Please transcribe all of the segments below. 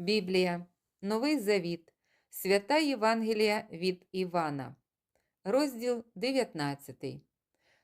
Біблія, Новий Завіт, Свята Євангелія від Івана, розділ 19.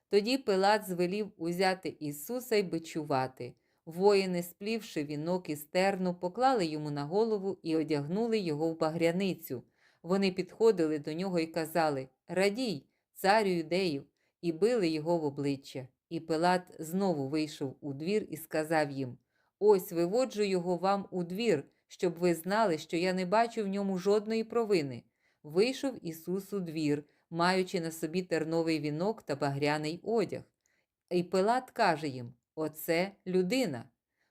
Тоді Пилат звелів узяти Ісуса й бичувати. Воїни, сплівши вінок із терну, поклали йому на голову і одягнули його в багряницю. Вони підходили до нього і казали Радій, царю юдеїв, і били його в обличчя. І Пилат знову вийшов у двір і сказав їм Ось виводжу його вам у двір, щоб ви знали, що я не бачу в ньому жодної провини. Вийшов Ісус у двір, маючи на собі терновий вінок та багряний одяг. І Пилат каже їм: Оце людина.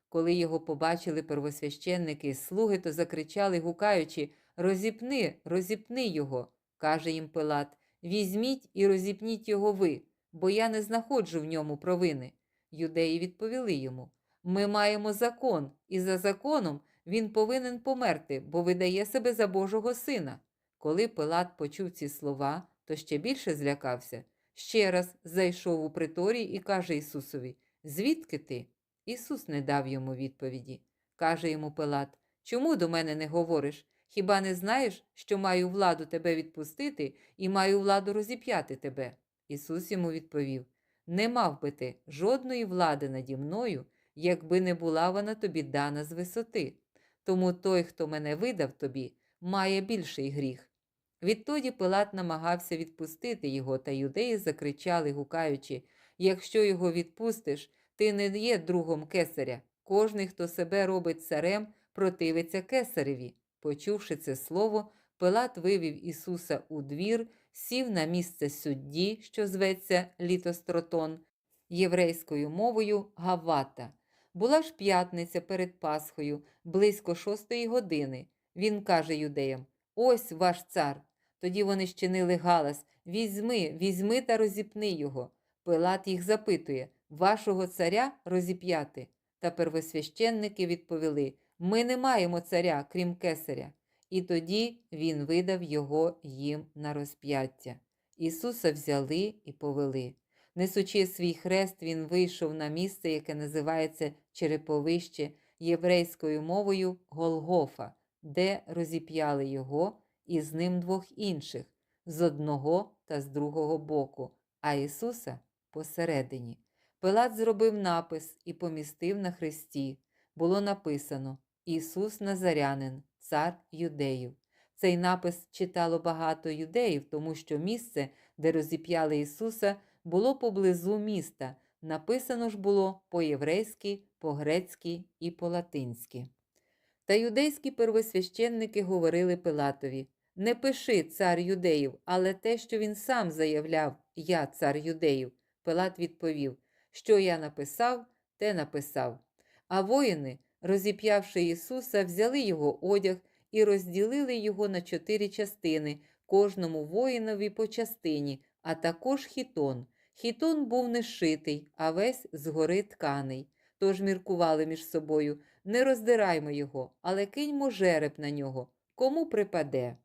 Коли його побачили первосвященники і слуги, то закричали, гукаючи Розіпни, розіпни його. каже їм Пилат, візьміть і розіпніть його ви, бо я не знаходжу в ньому провини. Юдеї відповіли йому: Ми маємо закон, і за законом він повинен померти, бо видає себе за Божого сина. Коли Пилат почув ці слова, то ще більше злякався. Ще раз зайшов у приторій і каже Ісусові: Звідки ти? Ісус не дав йому відповіді. Каже йому Пилат: Чому до мене не говориш? Хіба не знаєш, що маю владу тебе відпустити і маю владу розіп'яти тебе? Ісус йому відповів: Не мав би ти жодної влади наді мною, якби не була вона тобі дана з висоти. Тому той, хто мене видав тобі, має більший гріх. Відтоді Пилат намагався відпустити його, та юдеї закричали, гукаючи: Якщо його відпустиш, ти не є другом кесаря. Кожний, хто себе робить царем, противиться кесареві. Почувши це слово, Пилат вивів Ісуса у двір, сів на місце судді, що зветься Літостротон, єврейською мовою Гавата. Була ж п'ятниця перед Пасхою, близько шостої години. Він каже юдеям: Ось ваш цар. Тоді вони щинили галас: Візьми, візьми та розіпни його. Пилат їх запитує Вашого царя розіп'яти. Та первосвященники відповіли: Ми не маємо царя, крім кесаря. І тоді він видав його їм на розп'яття. Ісуса взяли і повели. Несучи свій хрест, він вийшов на місце, яке називається Череповище єврейською мовою Голгофа, де розіп'яли його і з ним двох інших з одного та з другого боку, а Ісуса посередині. Пилат зробив напис і помістив на хресті. Було написано Ісус Назарянин, цар юдеїв. Цей напис читало багато юдеїв, тому що місце, де розіп'яли Ісуса, було поблизу міста. Написано ж було по-єврейськи, по-грецьки і по-латинськи. Та юдейські первосвященники говорили Пилатові Не пиши цар юдеїв, але те, що він сам заявляв Я цар юдеїв. Пилат відповів Що я написав, те написав. А воїни, розіп'явши Ісуса, взяли його одяг і розділили його на чотири частини, кожному воїнові по частині, а також хітон. Хітон був не шитий, а весь згори тканий. Тож міркували між собою не роздираймо його, але киньмо жереб на нього, кому припаде.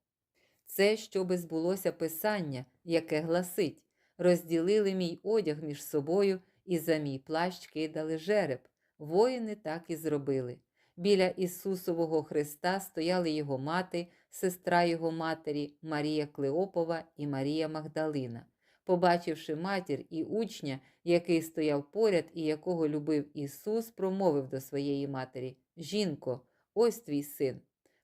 Це щоби збулося писання, яке гласить розділили мій одяг між собою і за мій плащ кидали жереб. Воїни так і зробили. Біля Ісусового Христа стояли його мати, сестра його матері, Марія Клеопова і Марія Магдалина. Побачивши матір і учня, який стояв поряд і якого любив Ісус, промовив до своєї матері: Жінко, ось твій син.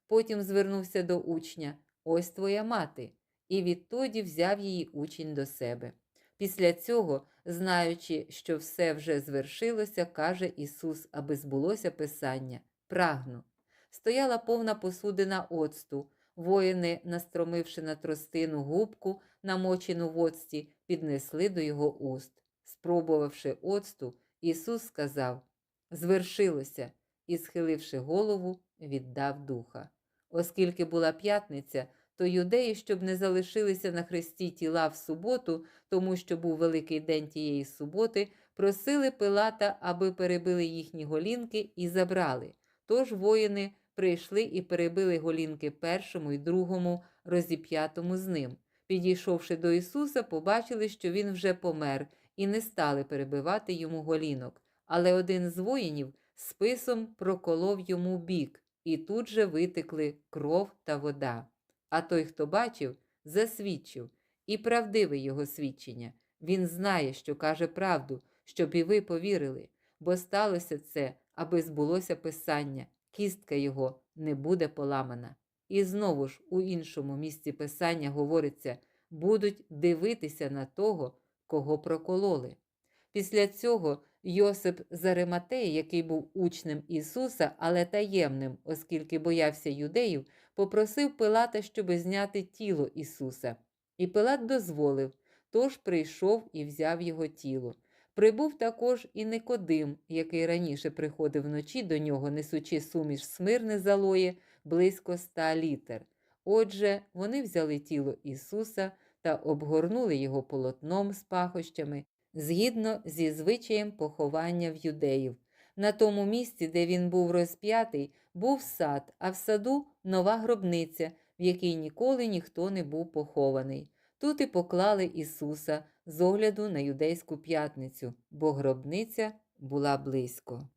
Потім звернувся до учня: Ось твоя мати. І відтоді взяв її учень до себе. Після цього, знаючи, що все вже звершилося, каже Ісус, аби збулося Писання: Прагну. Стояла повна посудина оцту. Воїни, настромивши на тростину губку, намочену в оцті, піднесли до його уст. Спробувавши оцту, Ісус сказав Звершилося, і, схиливши голову, віддав духа. Оскільки була п'ятниця, то юдеї, щоб не залишилися на хресті тіла в суботу, тому що був великий день тієї суботи, просили Пилата, аби перебили їхні голінки і забрали. Тож воїни прийшли і перебили голінки першому і другому, розіп'ятому з ним. Підійшовши до Ісуса, побачили, що він вже помер, і не стали перебивати йому голінок. Але один з воїнів списом проколов йому бік. і тут же витекли кров та вода. А той, хто бачив, засвідчив, і правдиве його свідчення. Він знає, що каже правду, щоб і ви повірили, бо сталося це, аби збулося писання, кістка його не буде поламана. І знову ж у іншому місці писання говориться, будуть дивитися на того, кого прокололи. Після цього Йосип з Ариматеї, який був учнем Ісуса, але таємним, оскільки боявся юдеїв, попросив Пилата, щоби зняти тіло Ісуса. І Пилат дозволив, тож прийшов і взяв його тіло. Прибув також і Никодим, який раніше приходив вночі до нього, несучи суміш смирне залоє близько ста літр. Отже, вони взяли тіло Ісуса та обгорнули його полотном з пахощами, згідно зі звичаєм поховання в юдеїв. На тому місці, де він був розп'ятий, був сад, а в саду нова гробниця, в якій ніколи ніхто не був похований. Тут і поклали Ісуса з огляду на юдейську п'ятницю, бо гробниця була близько.